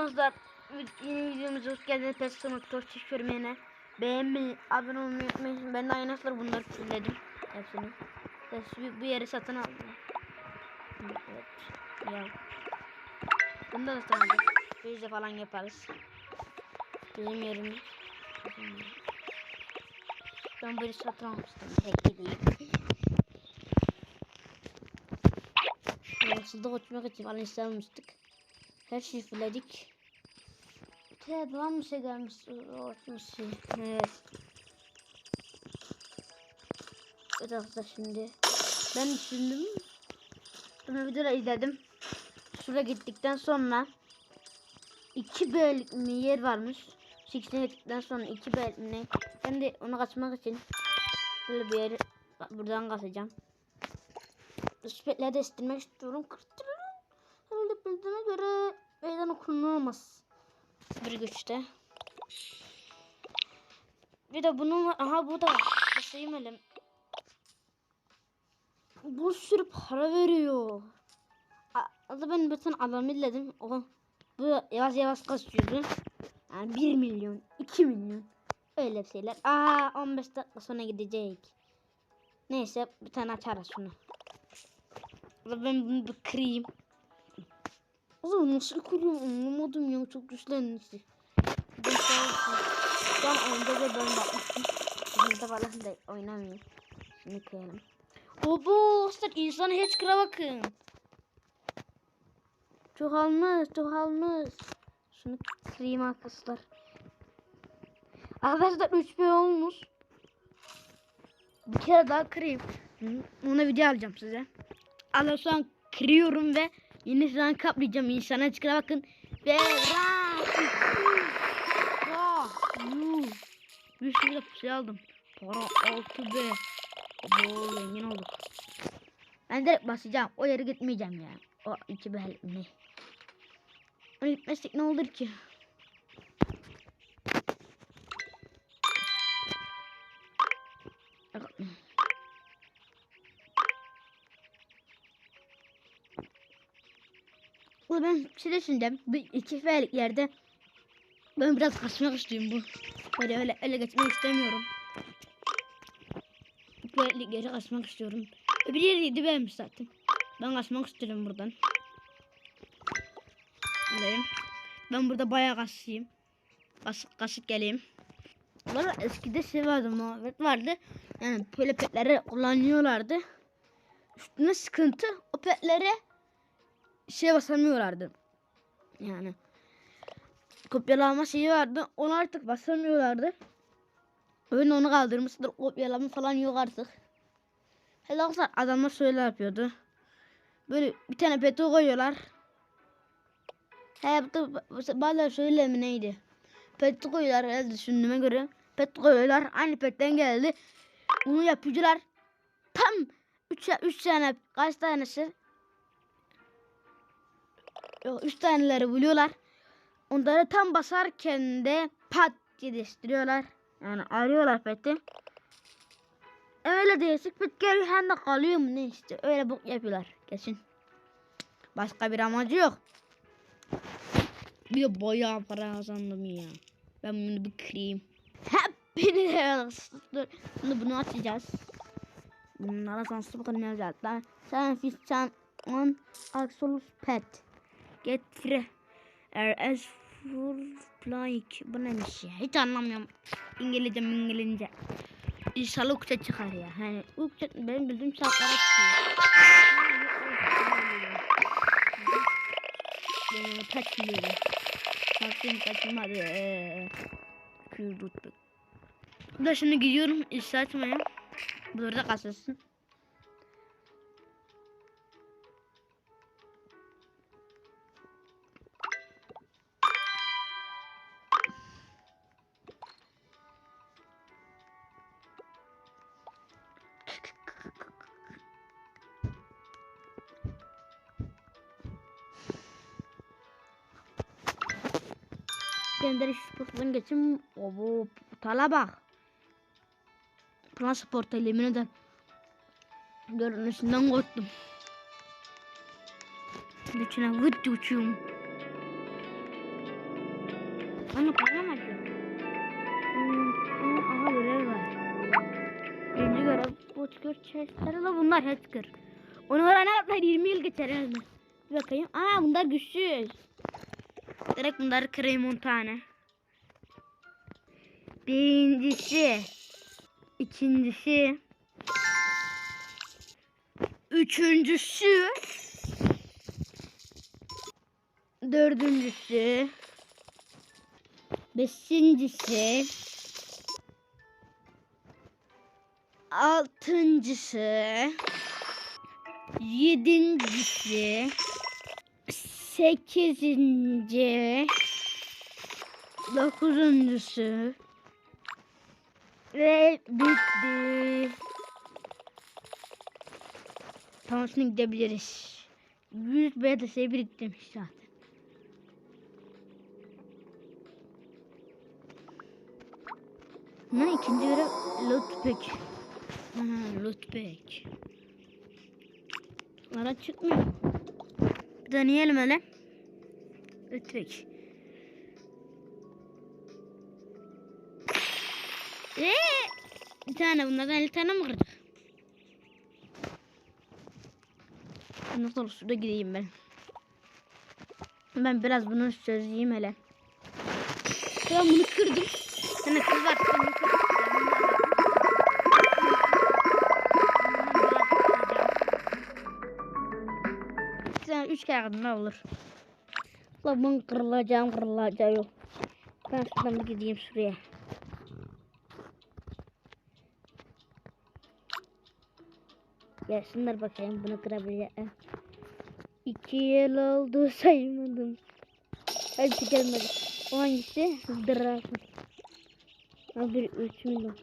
Dostlar yeni videomuza hoş geldiniz. Pestamot Torçiş görmeyene beğenmeyi, abone olmayı unutmayın. Ben de aynı bunları fulledim. Hepsini. Bu, bu yeri satın aldım. Evet. Ya. Bunda da sana Biz de falan yaparız. Benim yerim. Ben böyle satın almıştım. Peki değil. Yolsuzda uçmak için falan istemiştik. Fulledik. Bir daha mı şey gelmiş? Evet. Evet arkadaşlar şimdi. Ben düşündüm. Sonra videoda izledim. Şuraya gittikten sonra iki bölük mi yer varmış. Six'ine gittikten sonra iki bölük mi? Ben de onu kaçmak için böyle bir yeri buradan kaçacağım. Süpetleri de istirmek istiyorum. Kırtırırım. Herhalde bildiğime göre okunulmaz. Bir güçte. Bir de bunun var. Aha bu da var. Elim. Bu sürü para veriyor. Adı ben bütün adamı izledim. O bu yavaş yavaş kasıyordu. Yani 1 milyon, 2 milyon. Öyle şeyler. Aa 15 dakika sonra gidecek. Neyse bir tane açarız şunu. Ben bunu bir kırayım. Oğlum nasıl kırıyorum anlamadım ya çok güçlenmişti. Ben önce de ben bakmıştım. Şimdi falan da oynamıyorum. Şimdi kıralım. Obo dostlar insan hiç kıra bakın. Çok almış çok almış. Şunu kırayım arkadaşlar. Arkadaşlar 3 b olmuş. Bir kere daha kırayım. Ona video alacağım size. Allah şu an kırıyorum ve yine şu an kaplayacağım. İnsana çıkara bakın. Ve. Bir sürü de şey aldım. Para 6 b. Oo zengin olduk. Ben direkt basacağım. O yere gitmeyeceğim ya. O iki bel ne? Gitmezsek ne olur ki? Bu ben bir şey iki felik yerde ben biraz kaçmak istiyorum bu. Böyle öyle öyle geçmek istemiyorum. Felik yere kaçmak istiyorum. Öbür yeri yedi beğenmiş zaten. Ben kaçmak istiyorum buradan. Buradayım. Ben burada bayağı kaçayım. Kasık kasık geleyim. Valla eskide şey vardı muhabbet vardı. Yani böyle petleri kullanıyorlardı. Üstüne sıkıntı o petlere şey basamıyorlardı. Yani kopyalama şeyi vardı. Onu artık basamıyorlardı. Oyun onu kaldırmıştır. Kopyalama falan yok artık. Hele adamlar şöyle yapıyordu. Böyle bir tane peti koyuyorlar. He bazen şöyle mi neydi? Pet koyuyorlar herhalde düşündüğüme göre. Pet koyuyorlar. Aynı petten geldi. Onu yapıcılar. Tam 3 3 tane kaç tanesi? Yok 3 taneleri buluyorlar. Onları tam basarken de pat yetiştiriyorlar. Yani arıyorlar peti. Öyle değişik pet geliyor hem de kalıyor mu ne işte. Öyle bok yapıyorlar kesin. Başka bir amacı yok. Bir bayağı para kazandım ya. Ben bunu bir kırayım. Hepinize Şimdi bunu açacağız. Bunlara sanslı bakalım ne yapacaklar. Sen fiscan on axolus pet. Get free. RS full flying. Bu neymiş ya? Hiç anlamıyorum. İngilizce İngilizce. İnşallah ukça çıkar ya. Hani ukça benim bildiğim şartlara çıkıyor. Kaçmıyor. Sakın kaçmadı. Eee. Kürduttuk. Da şimdi gidiyorum iş açmaya. Burada kasasın. Geçim. Obo tala bak. Transport yemin ederim. Görünüşünden korktum. İçine vıt uçuyorum. Onu koyamaz ki. Hmm, Aha görev var. Birinci görev Bozkır chestleri de bunlar hacker. Onu öğrenenler 20 yıl geçer herhalde. Bir bakayım. Aa bunlar güçsüz. Direkt bunları kırayım 10 tane. Birincisi. ikincisi. Üçüncüsü. Dördüncüsü. Beşincisi. Altıncısı. Yedincisi. Sekizinci. Dokuzuncusu. Ve bitti. Tamam şimdi gidebiliriz. 100 BDS biriktirmiş zaten. Ne ikinci görev lootback. Ha, lootback. Ara çıkmıyor. Bir deneyelim hele. Lootback. Eee! Bir tane bunlardan 50 tane mi kırdık? Nasıl olur şurada gideyim ben. Ben biraz bunu çözeyim hele. Ben bunu kırdım. Sana kız var. Bunu kır. Sen üç ne olur. La ben kırılacağım kırılacağım. Ben şuradan gideyim şuraya. Gelsinler bakayım bunu kırabilir. İki yıl oldu saymadım. Hadi gelmedi. O hangisi? Dragon. Bir üç milyon.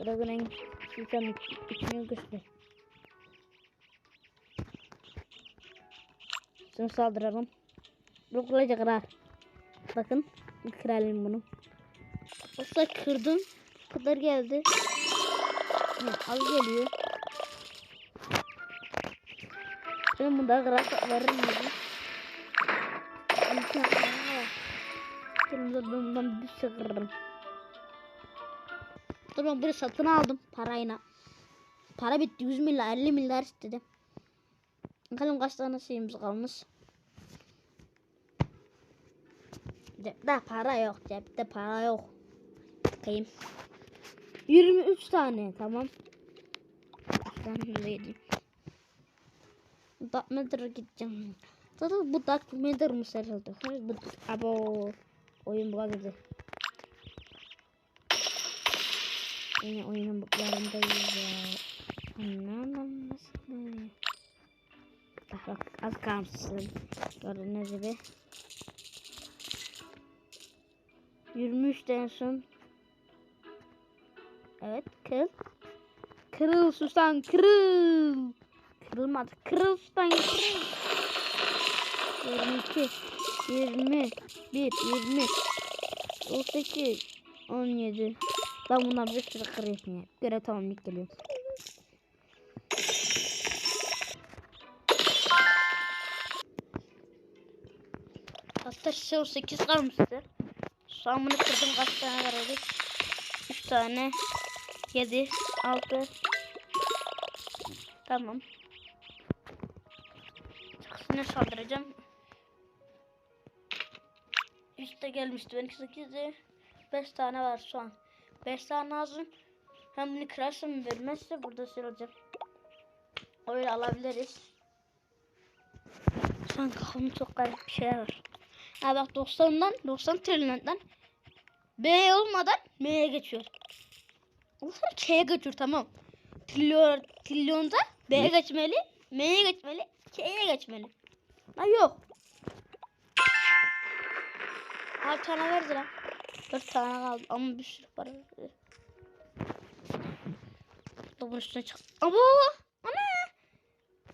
Dragon en sizden üç milyon göster. Şimdi saldıralım. Bu kolayca kırar. Bakın. Kıralım bunu. Olsa kırdım. Kadar geldi. Ha, az geliyor. Ben bunda kırar varır mıydı? Şimdi bundan bir kırarım. Dur ben bunu satın aldım parayla. Para bitti 100 milyar 50 milyar istedi. Bakalım kaç tane şeyimiz kalmış. Cepte para yok cepte para yok. Bakayım. 23 tane tamam. Ben yedim. Dark Matter gideceğim. Zaten bu Dark Matter mı sarıldı? Bu abo oyun bu kadar. Yine oyunun buklarındayız ya. Anlamam nasıl Bak bak az kalmışsın. Gördüğünüz gibi. 23 en son. Evet kırıl. Kırıl susan kırıl. Kırılmadı. Kırıl susan kırıl. 22 20 1 20 18 17 Ben bundan bir sürü kırayım ya. Göre tamamlık geliyor. Hatta şey 8 kalmıştı. Şu an bunu kırdım kaç tane var öyle? 3 tane 7 6 Tamam. Çıkısına saldıracağım. İşte gelmişti. Benimki 8'di. 5 tane var şu an. 5 tane lazım. Hem bunu kırarsam vermezse burada şey olacak. Öyle alabiliriz. Şu an kafamda çok garip bir şey var. Ha bak 90'dan 90 trilyondan B olmadan M'ye geçiyor. Olsa K'ye geçiyor tamam. Trilyon, trilyonda B'ye geçmeli, M'ye geçmeli, K'ye geçmeli. Ha yok. Ha bir tane verdi lan. Dört tane kaldı ama bir sürü para verdi. Bunun üstüne çık. Abo! Ana!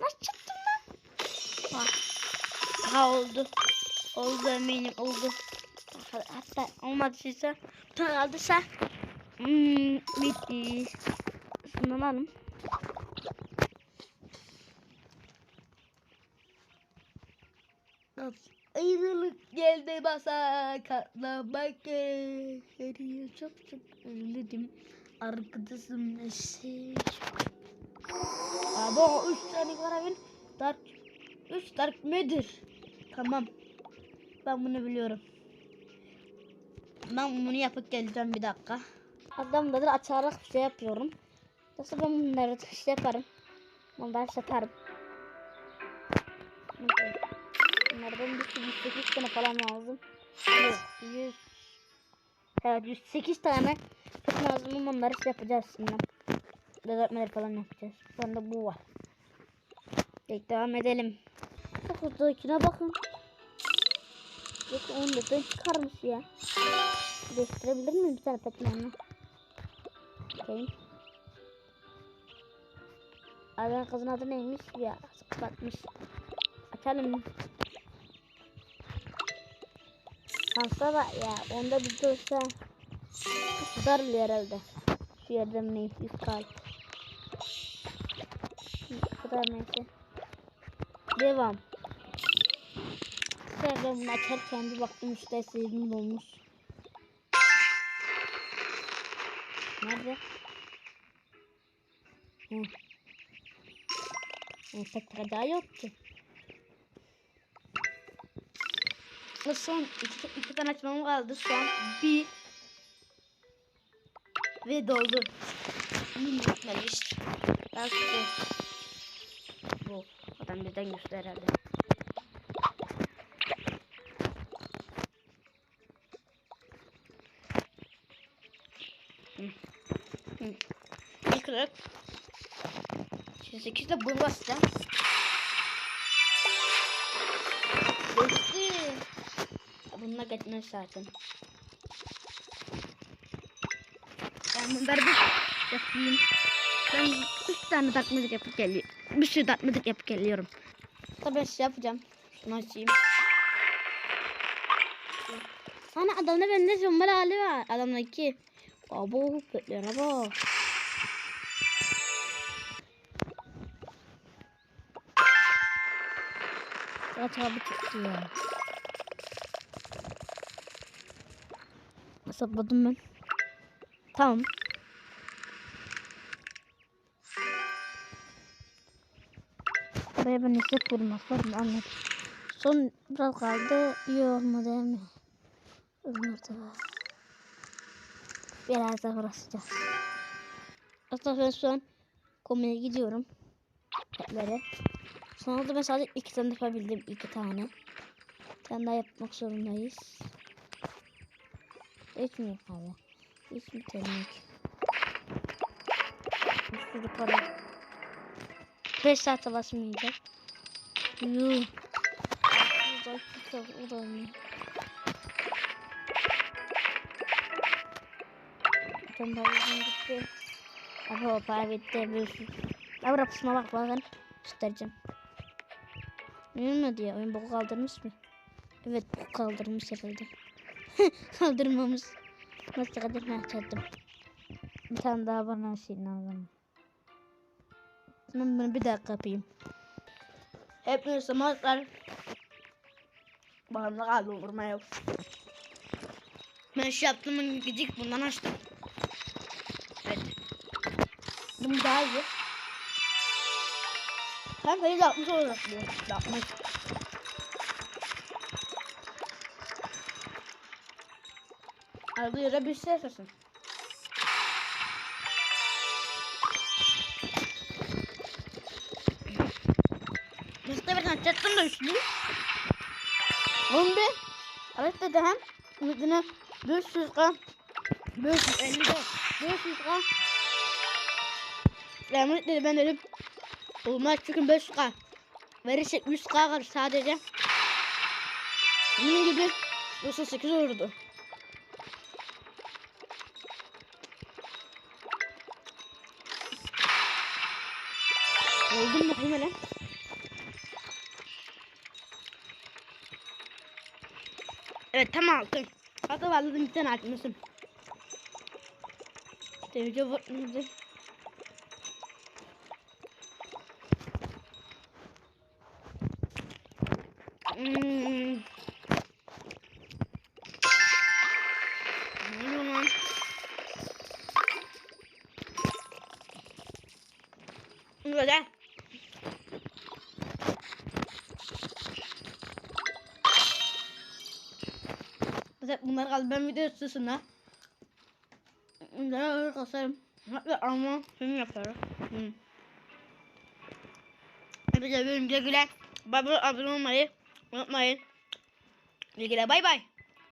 Nasıl çıktım lan? Ha. Ha oldu. Oldu eminim oldu. Hatta olmadıysa bir tane kaldıysa hmm, bitti. Şundan geldi basa katlamak gerekiyor. Çok çok özledim. Arkadaşım mesaj. Abi 3 tane karabin. Dark 3 Dark Matter. Tamam. Ben bunu biliyorum. Ben bunu yapıp geleceğim bir dakika. Adamları açarak bir şey yapıyorum. Nasıl ben bunları şey yaparım. Bunları satarım. Okay. Bunlardan bir sürü 108 tane falan lazım. Yok 100. Evet 108 tane çok lazım onları şey yapacağız şimdi. Düzeltmeleri falan yapacağız. Sonra bu var. Peki devam edelim. Hızlıkine bakın. Yok onu da ben çıkarmış ya. Değiştirebilir miyim bir tane petmanı? Bakayım. Adam kızın adı neymiş ya? Kapatmış. Açalım. Şansa bak ya. Onda bir dursa. Bile herhalde. Şu yerden ne? Yüz kalp. Kadar neyse. Devam. Bunu açarken bir baktım işte sevgim olmuş. Nerede? Hı. Hı, pek daha yok ki. O son iki, iki tane açmam kaldı. Şu an bir ve doldu. Bitmemiş. Daha sonra bu. Adam birden göster herhalde. İlk olarak Şimdi 8'de bunu basacağım. Bununla geçmez zaten. Ben bunları bir yapayım. Ben 3 tane takmadık yapıp geliyorum. Bir sürü takmadık yapıp geliyorum. Tabii şey yapacağım. Şunu açayım. Ana adamda bende zombar hali var. Adamda iki. Abo kötlere bak. Kaç abi çıktı ya. Hesapladım ben. Tamam. Buraya ben hesap vurmak anladım. Son biraz kaldı. İyi olmadı mi? Var. Biraz daha uğraşacağız. Aslında ben şu an komiye gidiyorum. Petlere. Sonra da ben sadece iki tane yapabildim. iki tane. Bir tane daha yapmak zorundayız. Mi abi? Hiç mi temizlik? Bir sürü para. 5 saate basmayacak. Yuh. Uzak tutar uğramıyor. Ben daha uzun gitti. Abi o para bitti. Bir sürü. Abi rapısına bak bakın. Göstereceğim. Ne diyor? Oyun boku kaldırmış mı? Evet boku kaldırmış herhalde. Kaldırmamış. Nasıl kadar ne açardım. Bir tane daha bana şey lazım. Ben bunu bir dakika yapayım. Hepinize mazlar. Bana kaldı vurma yok. Ben şu yaptığımın gıcık bundan açtım. Evet. Bunu daha iyi. Hem böyle yapmış olarak diyor. Yapmış. Arada bir şey sessin. İşte bir tane çattım da üstü. Bombe. Evet dedi hem. Üstüne 500 gram. 550 gram. 500 gram. Rahmet dedi ben dedim. Olmaz çünkü 500 gram. Verirsek 100 gram sadece. Bunun gibi 98 olurdu. Oldum mu değil mi lan? Evet tam altın. Hatta valladım bir tane altmışım. Derece vurtmuyordu. Hmm. Böyle. Bunlar kaldı. Ben video üstüsünde. Bunları öyle kasarım. Hatta ama film yaparım. Hı. Hadi güle güle. Abone olmayı unutmayın. Güle bay bay.